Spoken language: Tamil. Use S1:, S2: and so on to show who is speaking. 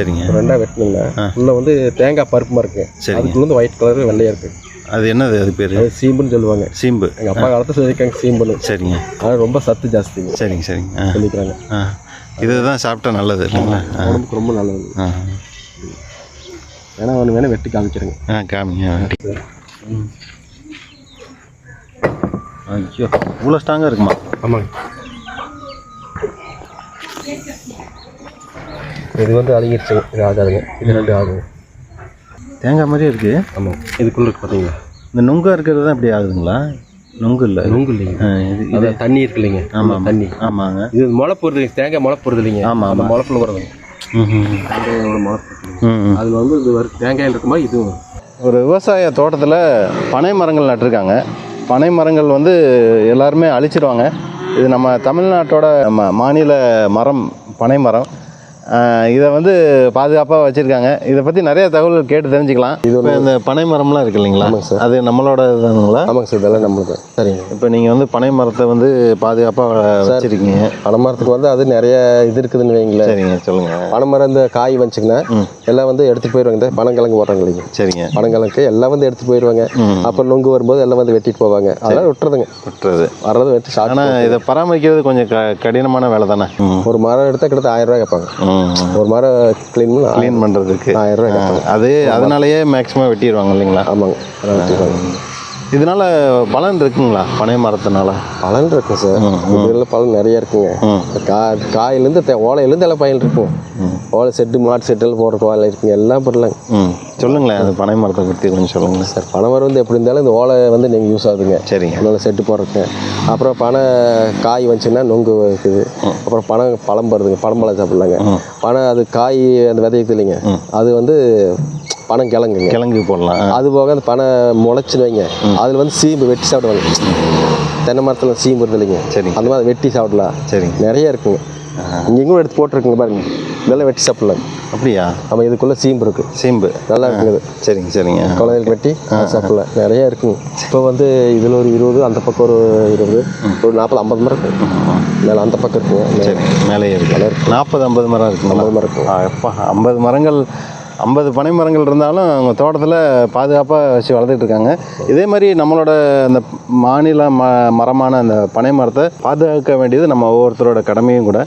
S1: சரிங்க.
S2: ரெண்டாக வெட்டணுங்கண்ணா உள்ள வந்து தேங்காய் பருப்புமா இருக்கு. அதுக்குள்ள வந்து ஒயிட் கலர் வெள்ளையா இருக்கு.
S1: அது என்னது அது பேர்?
S2: சீம்புன்னு சொல்லுவாங்க.
S1: சீம்பு.
S2: எங்கள் அப்பா காலத்தில் சொல்லியிருக்காங்க சீம்புன்னு.
S1: சரிங்க.
S2: ஆனால் ரொம்ப சத்து ஜாஸ்திங்க
S1: சரிங்க சரிங்க.
S2: சொல்லிக்கிறாங்க.
S1: இதுதான் சாப்பிட்டா நல்லது இல்லைங்களா?
S2: உடம்புக்கு ரொம்ப நல்லது. ஏன்னா ஒன்று வேணால் வெட்டி காமிக்கிறேங்க.
S1: ஆ காமிங்க ஐயோ இவ்வளோ ஸ்ட்ராங்காக இருக்குமா?
S2: ஆமாங்க. இது வந்து அழுகிருச்சுங்க இது ஆகாதுங்க. இது ரெண்டு ஆகுங்க
S1: தேங்காய் மாதிரியே இருக்குது
S2: ஆமாம் இதுக்குள்ளே இருக்கு பார்த்தீங்களா
S1: இந்த நுங்கா இருக்கிறது தான் இப்படி ஆகுதுங்களா? நுங்கு இல்லை.
S2: நுங்கு இல்லைங்க.
S1: ஆ, இது இது.
S2: தண்ணி இருக்கு இல்லைங்க.
S1: ஆமாம்
S2: தண்ணி.
S1: ஆமாங்க.
S2: இது முளை போடுறது இல்லைங்க. தேங்காய் முளை போடுறது இல்லைங்க.
S1: ஆமாம்,
S2: அந்த முளைப்புல வருதுங்க தேங்காயோட முளை அதில் வந்து இது வரும் தேங்காயில் இருக்க மாதிரி இதுவும்
S1: ஒரு விவசாய தோட்டத்தில் பனை மரங்கள் நட்டிருக்காங்க. பனை மரங்கள் வந்து எல்லாருமே அழிச்சிருவாங்க. இது நம்ம தமிழ்நாட்டோட நம்ம மாநில மரம் பனை மரம். இதை வந்து பாதுகாப்பாக வச்சுருக்காங்க. இதை பற்றி நிறைய தகவல்கள் கேட்டு தெரிஞ்சுக்கலாம். இப்போ இந்த பனை மரம்லாம் இருக்கு இல்லைங்களா?
S2: ஆமாங்க சார்.
S1: அது நம்மளோட இதுங்களா
S2: ஆமாங்க சார் இதெல்லாம் நம்மளுக்கு சரிங்க.
S1: இப்போ நீங்கள் வந்து பனை மரத்தை வந்து பாதுகாப்பாக வச்சுருக்கீங்க.
S2: பனைமரத்துக்கு வந்து அது நிறைய இது இருக்குதுன்னு வைங்களேன்.
S1: சரிங்க சொல்லுங்கள்
S2: பனைமரம் இந்த காய் வந்துச்சுங்கன்னா எல்லாம் வந்து எடுத்துட்டு போயிடுவாங்க இந்த பனங்கிழங்கு போடுறாங்க இல்லைங்க
S1: சரிங்க.
S2: பனங்கிழங்கு எல்லாம் வந்து எடுத்துட்டு போயிடுவாங்க அப்புறம் நொங்கு வரும்போது எல்லாம் வந்து வெட்டிட்டு போவாங்க. அதெல்லாம் விட்டுறதுங்க.
S1: விட்டுறது.
S2: வர்றது வெட்டி
S1: ஆனால் இதை பராமரிக்கிறது கொஞ்சம் க கடினமான வேலை தானே
S2: ஒரு மரம் எடுத்தால் கிட்டத்தட்ட ஆயிரம் ரூபாய் கேட்பாங்க. ஒரு மரம் க்ளீன் பண்ணி
S1: க்ளீன் பண்ணுறதுக்கு
S2: ஆயிரம் ரூபாய்
S1: அது அதனாலயே மேக்ஸிமம் வெட்டிடுவாங்க இல்லைங்களா?
S2: ஆமாங்க.
S1: இதனால பலன் இருக்குங்களா? பனை மரத்தினால?
S2: பலன் இருக்குங்க சார். இதில் பலன் நிறைய இருக்குங்க. கா காயிலேருந்து ஓலையிலேருந்து எல்லாம் பயன் இருக்குங்க ஓலை செட்டு மாட்டு செட்டெல்லாம் போடுற ஓலை இருக்குங்க. எல்லாம் பண்ணலாங்க
S1: சொல்லுங்களேன் அந்த பனை மரத்தை பற்றி கொஞ்சம் சொல்லுங்களேன்.
S2: சார் பனைமரம் வந்து எப்படி இருந்தாலும் இந்த ஓலை வந்து நீங்கள் யூஸ் ஆகுதுங்க.
S1: சரிங்க.
S2: அதனால செட்டு போடுறதுக்கு. அப்புறம் பனை காய் வந்துச்சுன்னா நொங்கு இருக்குது. அப்புறம் பனை பழம் வருதுங்க. பழம்பழம் சாப்பிட்லாங்க. பனை அது காய் அந்த விதைக்குது இல்லைங்க. அது வந்து பனம் கிழங்குங்க
S1: கிழங்கு போடலாம்.
S2: அது போக அந்த பனை முளைச்சுன்னு வைங்க. அதில் வந்து சீம்பு வெட்டி சாப்பிடுவாங்க. தென்னை மரத்தில் சீம்பு வருது இல்லைங்க
S1: சரிங்க.
S2: அந்த மாதிரி வெட்டி சாப்பிடலாம்.
S1: சரிங்க
S2: நிறைய இருக்குங்க. இங்கேயும் கூட எடுத்து போட்டிருக்குங்க பாருங்க. இதெல்லாம் வெட்டி சாப்பிடலாம்.
S1: அப்படியா?
S2: நம்ம இதுக்குள்ளே சீம்பு இருக்குது
S1: சீம்பு.
S2: நல்லா இருக்குங்க இது.
S1: சரிங்க சரிங்க.
S2: குழந்தைகளுக்கு வெட்டி சாப்பிடலாம். நிறைய இருக்குங்க. இப்போ வந்து இதில் ஒரு இருபது அந்த பக்கம் ஒரு இருபது ஒரு நாற்பது ஐம்பது மரம் இருக்கு. மேலே அந்த பக்கம் இருக்குங்க. மேல
S1: சரி மேலே இருக்கு. நாற்பது ஐம்பது மரம் இருக்குங்களா?
S2: ஐம்பது மரம் இருக்குங்க
S1: அப்பா ஐம்பது மரங்கள் ஐம்பது பனை மரங்கள் இருந்தாலும் அவங்க தோட்டத்தில் பாதுகாப்பாக வச்சு வளர்த்துட்ருக்காங்க இதே மாதிரி நம்மளோட அந்த மாநில ம மரமான அந்த பனை மரத்தை பாதுகாக்க வேண்டியது நம்ம ஒவ்வொருத்தரோட கடமையும் கூட.